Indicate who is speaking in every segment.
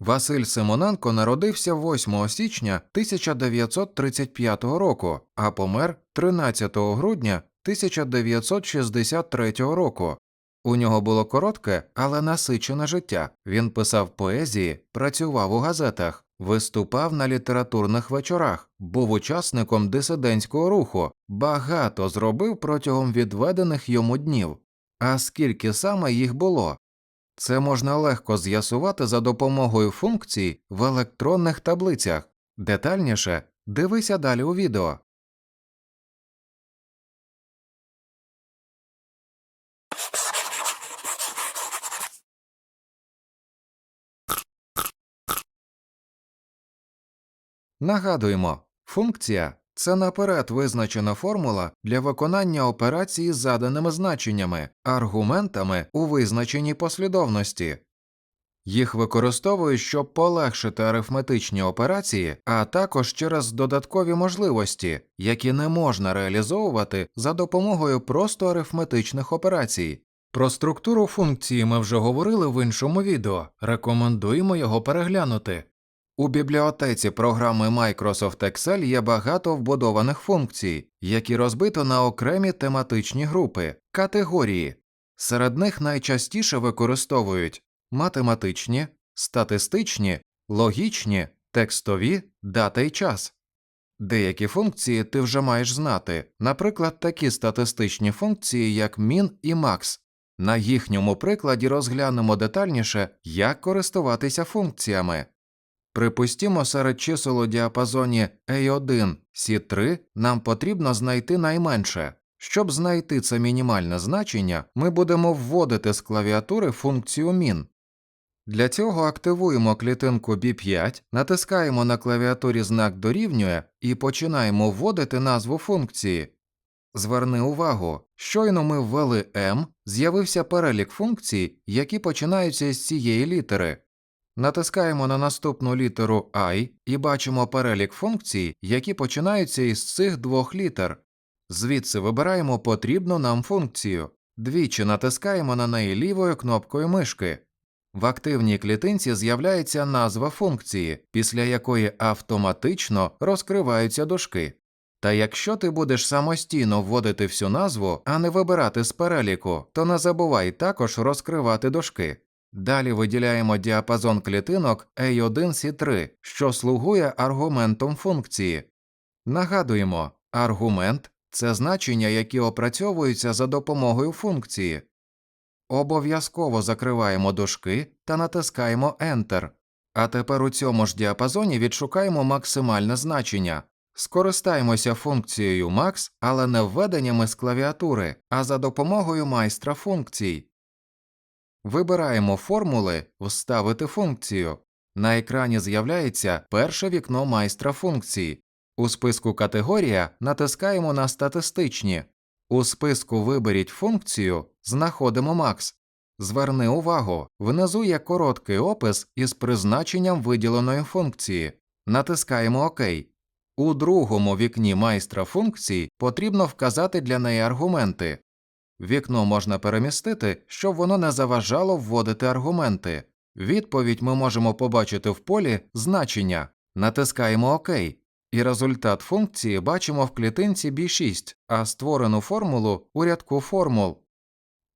Speaker 1: Василь Симоненко народився 8 січня 1935 року, а помер 13 грудня 1963 року. У нього було коротке, але насичене життя. Він писав поезії, працював у газетах, виступав на літературних вечорах, був учасником дисидентського руху, багато зробив протягом відведених йому днів. А скільки саме їх було? Це можна легко з'ясувати за допомогою функцій в електронних таблицях. Детальніше дивися далі у відео. Нагадуємо, функція це наперед визначена формула для виконання операції з заданими значеннями, аргументами у визначеній послідовності. Їх використовують, щоб полегшити арифметичні операції, а також через додаткові можливості, які не можна реалізовувати за допомогою просто арифметичних операцій. Про структуру функції ми вже говорили в іншому відео, рекомендуємо його переглянути. У бібліотеці програми Microsoft Excel є багато вбудованих функцій, які розбито на окремі тематичні групи, категорії. Серед них найчастіше використовують математичні, статистичні, логічні, текстові, дата і час. Деякі функції ти вже маєш знати, наприклад, такі статистичні функції, як min і max. На їхньому прикладі розглянемо детальніше, як користуватися функціями. Припустімо, серед чисел у діапазоні A1, C3 нам потрібно знайти найменше. Щоб знайти це мінімальне значення, ми будемо вводити з клавіатури функцію min. Для цього активуємо клітинку B5, натискаємо на клавіатурі знак дорівнює і починаємо вводити назву функції. Зверни увагу, щойно ми ввели m, з'явився перелік функцій, які починаються з цієї літери. Натискаємо на наступну літеру I і бачимо перелік функцій, які починаються із цих двох літер. Звідси вибираємо потрібну нам функцію. Двічі натискаємо на неї лівою кнопкою мишки. В активній клітинці з'являється назва функції, після якої автоматично розкриваються дужки. Та якщо ти будеш самостійно вводити всю назву, а не вибирати з переліку, то не забувай також розкривати дужки. Далі виділяємо діапазон клітинок A1C3, що слугує аргументом функції. Нагадуємо, аргумент це значення, які опрацьовуються за допомогою функції. Обов'язково закриваємо дужки та натискаємо Enter. А тепер у цьому ж діапазоні відшукаємо максимальне значення. Скористаємося функцією max, але не введеннями з клавіатури, а за допомогою майстра функцій. Вибираємо формули Вставити функцію. На екрані з'являється перше вікно майстра функції. У списку Категорія натискаємо на Статистичні. У списку Виберіть функцію знаходимо Max. Зверни увагу, внизу є короткий опис із призначенням виділеної функції. Натискаємо ОК. У другому вікні майстра функцій потрібно вказати для неї аргументи. Вікно можна перемістити, щоб воно не заважало вводити аргументи. Відповідь ми можемо побачити в полі значення. Натискаємо ОК, і результат функції бачимо в клітинці B6, а створену формулу у рядку формул.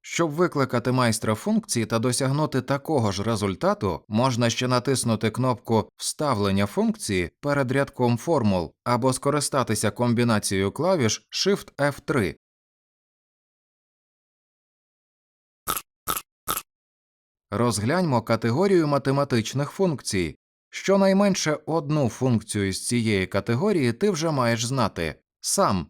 Speaker 1: Щоб викликати майстра функції та досягнути такого ж результату, можна ще натиснути кнопку Вставлення функції перед рядком формул або скористатися комбінацією клавіш Shift F3. Розгляньмо категорію математичних функцій. Щонайменше одну функцію з цієї категорії ти вже маєш знати сам.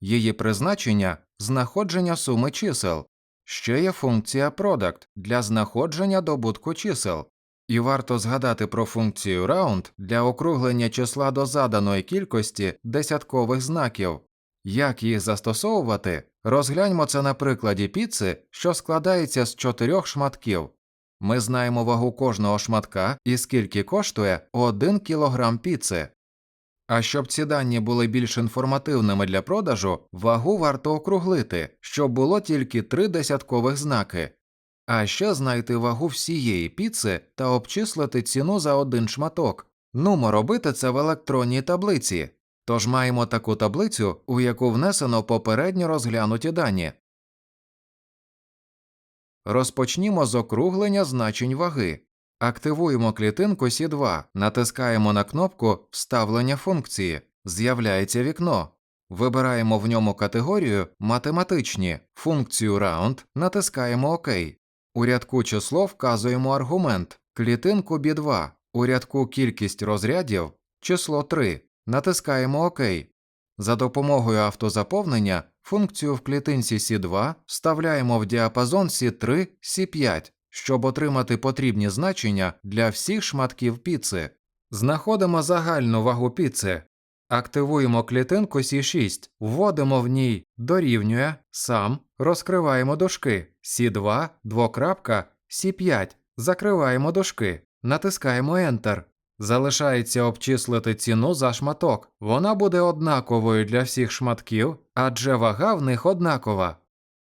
Speaker 1: Її призначення знаходження суми чисел. Ще є функція product для знаходження добутку чисел. І варто згадати про функцію round для округлення числа до заданої кількості десяткових знаків. Як їх застосовувати? Розгляньмо це на прикладі піци, що складається з чотирьох шматків. Ми знаємо вагу кожного шматка і скільки коштує 1 кг піци. А щоб ці дані були більш інформативними для продажу, вагу варто округлити, щоб було тільки три десяткових знаки. а ще знайти вагу всієї піци та обчислити ціну за один шматок. Нумо робити це в електронній таблиці. Тож маємо таку таблицю, у яку внесено попередньо розглянуті дані. Розпочнімо з округлення значень ваги. Активуємо клітинку Сі2, натискаємо на кнопку Вставлення функції. З'являється вікно. Вибираємо в ньому категорію Математичні, функцію Round, натискаємо ОК. У рядку число вказуємо аргумент, клітинку B2, у рядку кількість розрядів, число 3, натискаємо ОК. За допомогою автозаповнення функцію в клітинці C2 вставляємо в діапазон C3, C5, щоб отримати потрібні значення для всіх шматків піци. Знаходимо загальну вагу піци. Активуємо клітинку C6, вводимо в ній дорівнює, сам, розкриваємо дужки C2, двокрапка, C5, закриваємо дужки, натискаємо Enter. Залишається обчислити ціну за шматок. Вона буде однаковою для всіх шматків, адже вага в них однакова.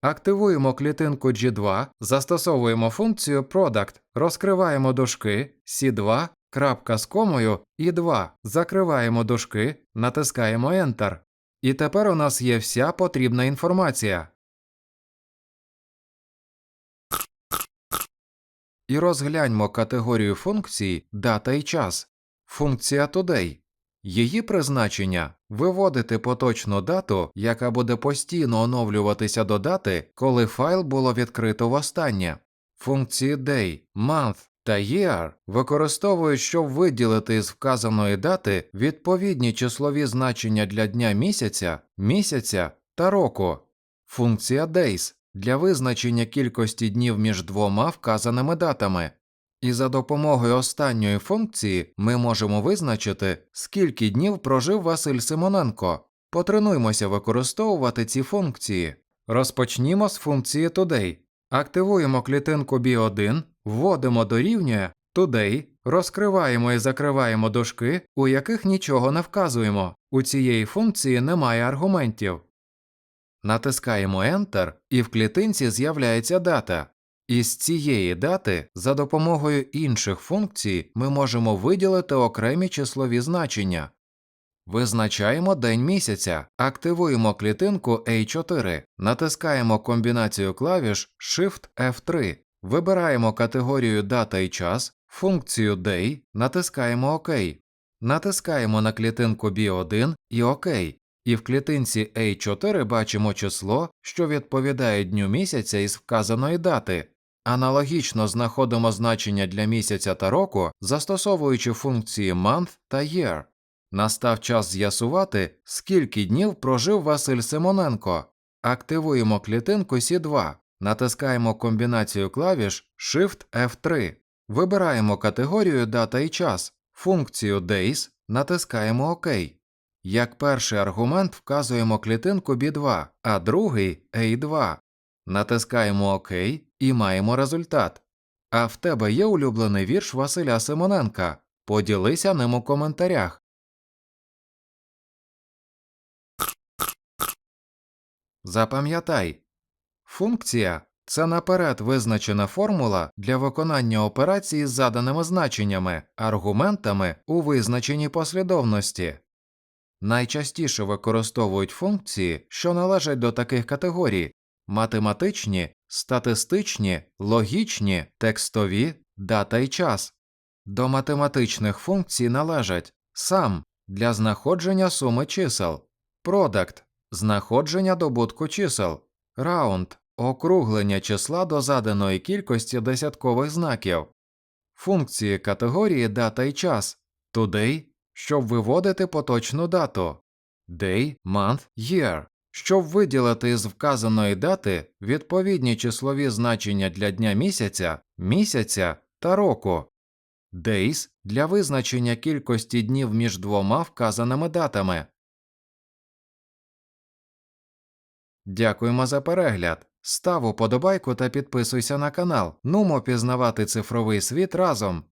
Speaker 1: Активуємо клітинку G2, застосовуємо функцію Product, розкриваємо дужки C2, крапка з комою і 2, закриваємо дужки, натискаємо Enter. І тепер у нас є вся потрібна інформація. І розгляньмо категорію функцій дата і час. Функція Today. Її призначення виводити поточну дату, яка буде постійно оновлюватися до дати, коли файл було відкрито востаннє. Функції Day, Month та Year використовують, щоб виділити з вказаної дати відповідні числові значення для дня місяця, місяця та року. Функція Days для визначення кількості днів між двома вказаними датами. І за допомогою останньої функції ми можемо визначити, скільки днів прожив Василь Симоненко. Потренуймося використовувати ці функції. Розпочнімо з функції Today. Активуємо клітинку B1, вводимо дорівнює Today, розкриваємо і закриваємо дужки, у яких нічого не вказуємо. У цієї функції немає аргументів. Натискаємо Enter, і в клітинці з'являється дата. Із цієї дати за допомогою інших функцій ми можемо виділити окремі числові значення. Визначаємо день місяця, активуємо клітинку A4, натискаємо комбінацію клавіш Shift F3, вибираємо категорію Дата і час, функцію Day, натискаємо ОК, натискаємо на клітинку B1 і ОК, і в клітинці A4 бачимо число, що відповідає дню місяця із вказаної дати. Аналогічно знаходимо значення для місяця та року, застосовуючи функції month та year. Настав час з'ясувати, скільки днів прожив Василь Симоненко. Активуємо клітинку C2, натискаємо комбінацію клавіш Shift F3, вибираємо категорію Дата і час, функцію Days, натискаємо ОК. Як перший аргумент вказуємо клітинку B2, а другий A2. Натискаємо ОК і маємо результат. А в тебе є улюблений вірш Василя Симоненка? Поділися ним у коментарях. Запам'ятай, функція це наперед визначена формула для виконання операції з заданими значеннями, аргументами у визначеній послідовності. Найчастіше використовують функції, що належать до таких категорій математичні, статистичні, логічні, текстові, дата і час. До математичних функцій належать сам для знаходження суми чисел, product – знаходження добутку чисел, round – округлення числа до заданої кількості десяткових знаків, функції категорії дата і час, today – щоб виводити поточну дату, day, month, year щоб виділити із вказаної дати відповідні числові значення для дня місяця, місяця та року, days для визначення кількості днів між двома вказаними датами. Дякуємо за перегляд. Став уподобайку та підписуйся на канал. Нумо пізнавати цифровий світ разом.